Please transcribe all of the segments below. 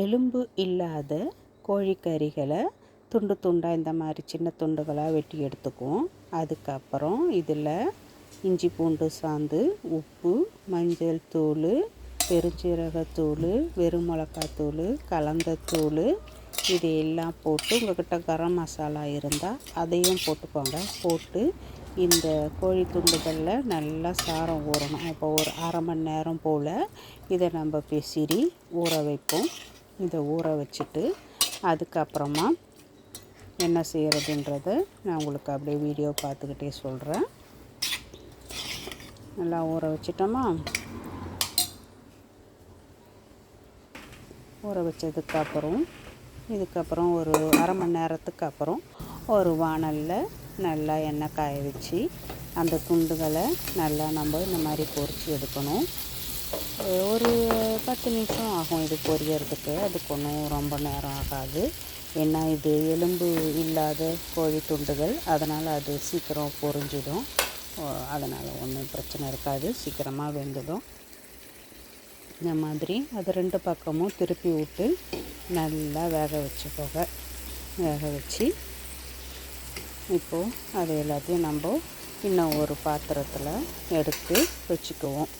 எலும்பு இல்லாத கோழிக்கறிகளை துண்டு துண்டாக இந்த மாதிரி சின்ன துண்டுகளாக வெட்டி எடுத்துக்குவோம். அதுக்கப்புறம் இதில் இஞ்சி பூண்டு சாந்து உப்பு மஞ்சள் தூள் பெருஞ்சீரகத்தூள் வெறும் மிளகாத்தூள் கலந்த தூள் இது எல்லாம் போட்டு உங்கள்கிட்ட கரம் மசாலா இருந்தால் அதையும் போட்டுக்கோங்க. போட்டு இந்த கோழி துண்டுகளில் நல்லா சாரம் ஊறணும். இப்போ ஒரு அரை மணி நேரம் போல் இதை நம்ம பிசிறி ஊற வைப்போம். இதை ஊற வச்சுட்டு அதுக்கப்புறமா என்ன செய்கிறதுன்றத நான் உங்களுக்கு அப்படியே வீடியோ பார்த்துக்கிட்டே சொல்கிறேன் நல்லா ஊற வச்சிட்டோமா? ஊற வச்சதுக்கப்புறம் இதுக்கப்புறம் ஒரு அரை மணி நேரத்துக்கு அப்புறம் ஒரு வானலில் நல்லா எண்ணெய் காய வச்சு அந்த துண்டுகளை நல்லா நம்ம இந்த மாதிரி பொரித்து எடுக்கணும். ஒரு பத்து நிமிஷம் ஆகும் இது பொரியறதுக்கு. அதுக்கு ஒன்றும் ரொம்ப நேரம் ஆகாது. ஏன்னா இது எலும்பு இல்லாத கோழி துண்டுகள். அதனால் அது சீக்கிரம் பொரிஞ்சிடும். அதனால் ஒன்றும் பிரச்சனை இருக்காது. சீக்கிரமாக வெந்துடும். இந்த மாதிரி அது ரெண்டு பக்கமும் திருப்பி விட்டு நல்லா வேக வச்சுக்கோங்க. வேக வச்சு இப்போது அது எல்லாத்தையும் நம்ம இன்னும் ஒரு பாத்திரத்தில் எடுத்து வச்சுக்குவோம்.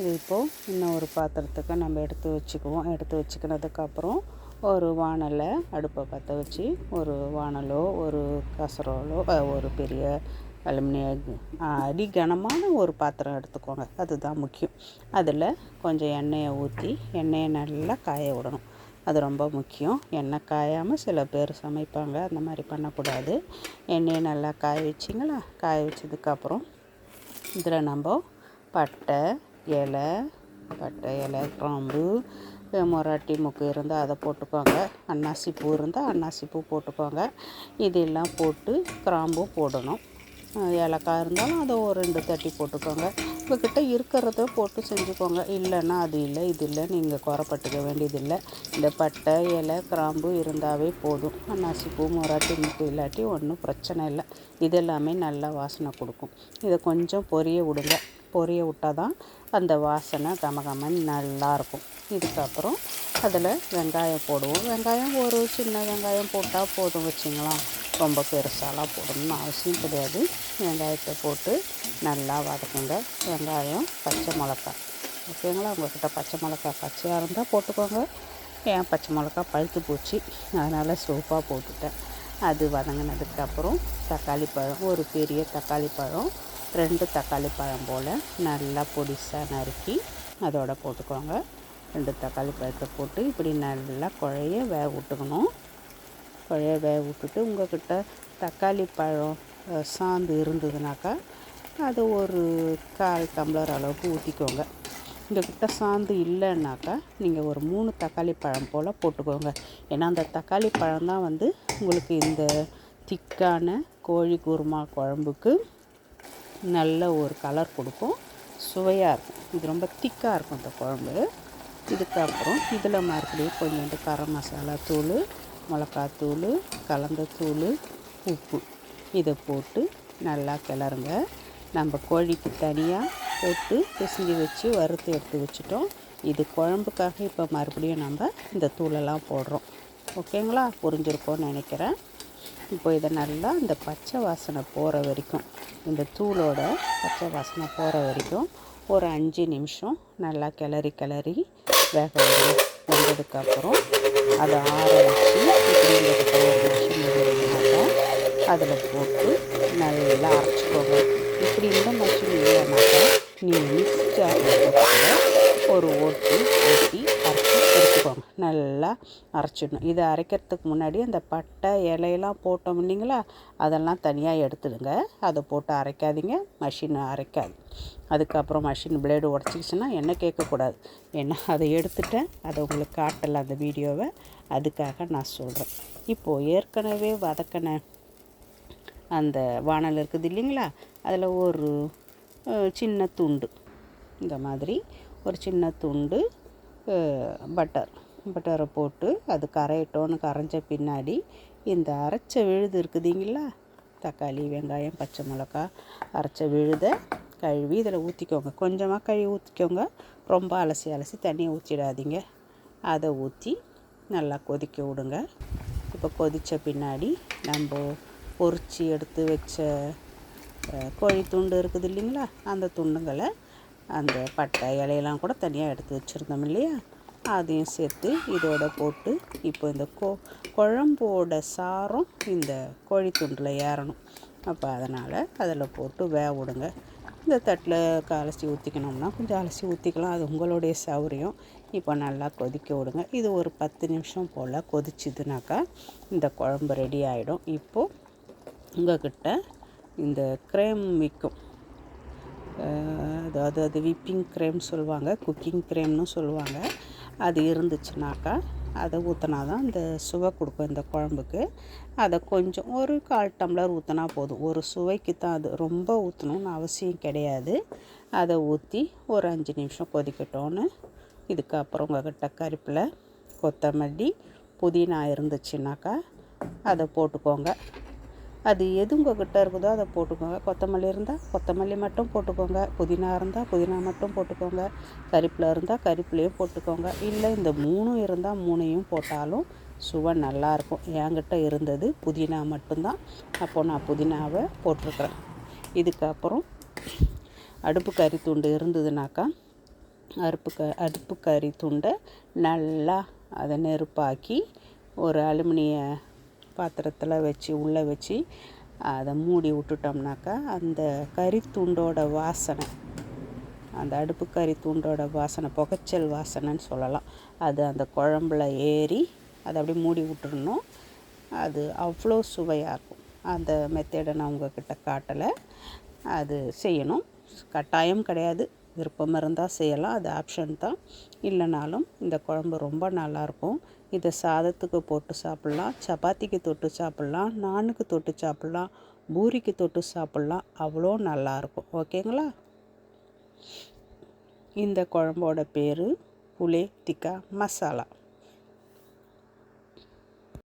இது இப்போது இன்னும் ஒரு பாத்திரத்துக்கு நம்ம எடுத்து வச்சுக்குவோம். எடுத்து வச்சுக்கினதுக்கப்புறம் ஒரு வானலை அடுப்பை பற்ற வச்சு ஒரு வானலோ ஒரு கசரோலோ ஒரு பெரிய அலுமினிய அடி கனமான ஒரு பாத்திரம் எடுத்துக்கோங்க. அதுதான் முக்கியம். அதில் கொஞ்சம் எண்ணெயை ஊற்றி எண்ணெயை நல்லா காய விடணும். அது ரொம்ப முக்கியம். எண்ணெய் காயாமல் சில பேர் சமைப்பாங்க. அந்த மாதிரி பண்ணக்கூடாது. எண்ணெயை நல்லா காய வச்சிங்களா? காய வச்சதுக்கப்புறம் இதில் நம்ம பட்டை இலை பட்டை இலை கிராம்பு மொராட்டி முக்கு இருந்தால் அதை போட்டுக்கோங்க. அன்னாசி பூ இருந்தால் அன்னாசி பூ போட்டுக்கோங்க. இதெல்லாம் போட்டு கிராம்பும் போடணும். ஏலக்காய் இருந்தாலும் அதை ஒரு ரெண்டு தட்டி போட்டுக்கோங்க. உங்கள்கிட்ட இருக்கிறத போட்டு செஞ்சுக்கோங்க. இல்லைன்னா அது இல்லை இது இல்லை நீங்கள் குறப்பட்டுக்க வேண்டியதில்லை இந்த பட்டை இலை கிராம்பு இருந்தாவே போதும். அன்னாசி பூ மொராட்டி முக்கு இல்லாட்டி ஒன்றும் பிரச்சனை இல்லை. இதெல்லாமே நல்லா வாசனை கொடுக்கும். இதை கொஞ்சம் பொரிய விடுங்க. பொரிய விட்டால் தான் அந்த வாசனை கமகமன்னு நல்லாயிருக்கும். இதுக்கப்புறம் அதில் வெங்காயம் போடுவோம். வெங்காயம் ஒரு சின்ன வெங்காயம் போட்டால் போதும் வச்சிங்களா. ரொம்ப பெருசாலாம் போடணும்னு அவசியம் கிடையாது. வெங்காயத்தை போட்டு நல்லா வதக்குங்க. வெங்காயம் பச்சை மிளகா. ஓகேங்களா? உங்கள்கிட்ட பச்சை மிளகா பச்சையாக இருந்தால் போட்டுக்கோங்க. ஏன்? பச்சை மிளகா பழுத்து போச்சு. அதனால் சோப்பாக போட்டுட்டேன். அது வதங்கினதுக்கப்புறம் தக்காளி பழம் ஒரு பெரிய தக்காளி பழம் ரெண்டு தக்காளி பழம் போல் நல்லா பொடிசாக நறுக்கி அதோட போட்டுக்கோங்க. ரெண்டு தக்காளி பழத்தை போட்டு இப்படி நல்லா குழைய வேக விட்டுக்கணும். குழைய வேக விட்டுட்டு உங்கள்கிட்ட தக்காளி பழம் சாந்து இருந்ததுனாக்கா அது ஒரு கால் டம்ளர் அளவுக்கு ஊற்றிக்கோங்க உங்கள்கிட்ட சாந்து இல்லைன்னாக்கா நீங்கள் ஒரு மூணு தக்காளி பழம் போல் போட்டுக்கோங்க. ஏன்னா அந்த தக்காளி பழம் தான் வந்து உங்களுக்கு இந்த திக்கான கோழி குருமா குழம்புக்கு நல்ல ஒரு கலர் கொடுக்கும். சுவையாக இருக்கும். இது ரொம்ப திக்காக இருக்கும் இந்த குழம்பு. இதுக்கப்புறம் இதில் மறுபடியும் கொஞ்சோண்டு கரம் மசாலா தூள் மிளகாத்தூள் கலந்த தூள் உப்பு. இதை போட்டு நல்லா கிளறுங்க. நம்ம கோழிக்கு தனியாக போட்டு பிசைஞ்சு வச்சு வறுத்து எடுத்து வச்சுட்டோம். இது குழம்புக்காக இப்போ மறுபடியும் நம்ம இந்த தூளெல்லாம் போடுறோம். ஓகேங்களா புரிஞ்சிருக்கோன்னு நினைக்கிறேன். இப்போ இதை நல்லா இந்த பச்சை வாசனை போகிற வரைக்கும் இந்த தூளோட பச்சை வாசனை போகிற வரைக்கும் ஒரு அஞ்சு நிமிஷம் நல்லா கிளறி கிளறி வேக வந்ததுக்கப்புறம் அதை ஆற வச்சு அதில் போட்டு நல்லா அரைச்சிக்கோங்க. இப்படி இந்த மஷின் இல்லைனாக்கா நீங்கள் மிக்ஸி ஜாரில் போட்டு ஒரு ஓட்டி ஓட்டி அரைச்சி எடுத்துக்கோங்க. நல்லா அரைச்சிடணும். இதை அரைக்கிறதுக்கு முன்னாடி அந்த பட்டை இலையெல்லாம் போட்டோம் இல்லைங்களா? அதெல்லாம் தனியாக எடுத்துடுங்க. அதை போட்டு அரைக்காதீங்க. மஷின் அரைக்காது. அதுக்கப்புறம் மஷின் பிளேடு உடச்சிக்கிச்சுன்னா என்ன கேட்கக்கூடாது. ஏன்னா அதை எடுத்துட்டேன். அதை உங்களுக்கு காட்டலை அந்த வீடியோவை. அதுக்காக நான் சொல்கிறேன் இப்போது ஏற்கனவே வதக்கின அந்த வானல் இருக்குது இல்லைங்களா? அதில் ஒரு சின்ன துண்டு. இந்த மாதிரி ஒரு சின்ன துண்டு பட்டர் பட்டரை போட்டு அது கரையட்டோன்னு கரைஞ்ச பின்னாடி இந்த அரைச்ச விழுது இருக்குதுங்களா? தக்காளி வெங்காயம் பச்சை மிளகா அரைச்ச விழுதை கழுவி இதில் ஊற்றிக்கோங்க கொஞ்சமாக கழுவி ஊற்றிக்கோங்க ரொம்ப அலசி அலசி தண்ணியை ஊற்றிடாதீங்க அதை ஊற்றி நல்லா கொதிக்க விடுங்க. இப்போ கொதித்த பின்னாடி நம்ம பொறிச்சி எடுத்து வச்ச கோழி துண்டு இருக்குது இல்லைங்களா? அந்த துண்டுங்களை அந்த பட்டை இலையெல்லாம் கூட தனியாக எடுத்து வச்சுருந்தோம் இல்லையா? அதையும் சேர்த்து இதோட போட்டு இப்போ இந்த கொ குழம்போட சாரம் இந்த கோழி துண்டில் ஏறணும். அப்போ அதனால் அதில் போட்டு வேக விடுங்க. இந்த தட்டில் அலசி ஊற்றிக்கணும்னா கொஞ்சம் அலசி ஊற்றிக்கலாம் அது உங்களுடைய சௌரியம். இப்போ நல்லா கொதிக்க விடுங்க. இது ஒரு பத்து நிமிஷம் போல் கொதிச்சுதுனாக்கா இந்த குழம்பு ரெடி ஆகிடும் இப்போது உங்கள்கிட்ட இந்த க்ரேம் விற்கும் அதாவது அது விப்பிங் க்ரேம் சொல்லுவாங்க குக்கிங் க்ரேம்னு சொல்லுவாங்க. அது இருந்துச்சுனாக்கா அதை ஊற்றினா தான் இந்த சுவை கொடுக்கும் இந்த குழம்புக்கு. அதை கொஞ்சம் ஒரு கால் டம்ளர் ஊற்றினா போதும். ஒரு சுவைக்கு தான் அது ரொம்ப ஊற்றணும்னு அவசியம் கிடையாது. அதை ஊற்றி ஒரு அஞ்சு நிமிஷம் கொதிக்கட்டோன்னு இதுக்கப்புறம் உங்கள்கிட்ட கருப்பில் கொத்தமல்லி புதினா இருந்துச்சுனாக்கா அதை போட்டுக்கோங்க. அது எது உங்கள்கிட்ட இருக்குதோ அதை போட்டுக்கோங்க. கொத்தமல்லி இருந்தால் கொத்தமல்லி மட்டும் போட்டுக்கோங்க. புதினா இருந்தால் புதினா மட்டும் போட்டுக்கோங்க. கறிப்பில் இருந்தால் கறிப்பிலையும் போட்டுக்கோங்க. இல்லை இந்த மூணும் இருந்தால் மூணையும் போட்டாலும் சுவை நல்லாயிருக்கும் என்கிட்ட இருந்தது புதினா மட்டும்தான். அப்போது நான் புதினாவை போட்டிருக்கிறேன். இதுக்கப்புறம் அடுப்பு கறி துண்டு இருந்ததுனாக்கா அறுப்பு க அடுப்பு கறி துண்டை நல்லா அதை நெருப்பாக்கி ஒரு அலுமினிய பாத்திரத்தில் வச்சு உள்ளே வச்சு அதை மூடி விட்டுட்டோம்னாக்கா அந்த கறி துண்டோட வாசனை அந்த அடுப்பு கறி துண்டோட வாசனை புகைச்சல் வாசனைன்னு சொல்லலாம். அது அந்த குழம்புல ஏறி அதை அப்படியே மூடி விட்டுடணும். அது அவ்வளோ சுவையாக இருக்கும். அந்த மெத்தேடை நான் உங்ககிட்ட காட்டலை. அது செய்யணும். கட்டாயம் கிடையாது. விருப்பம் இருந்தால் செய்யலாம். அது ஆப்ஷன் தான். இல்லைனாலும் இந்த குழம்பு ரொம்ப நல்லாயிருக்கும் இதை சாதத்துக்கு போட்டு சாப்பிட்லாம் சப்பாத்திக்கு தொட்டு சாப்பிட்லாம் நானுக்கு தொட்டு சாப்பிட்லாம் பூரிக்கு தொட்டு சாப்பிட்லாம். அவ்வளோ நல்லாயிருக்கும் ஓகேங்களா? இந்த குழம்போட பேர் புலே திக்கா மசாலா.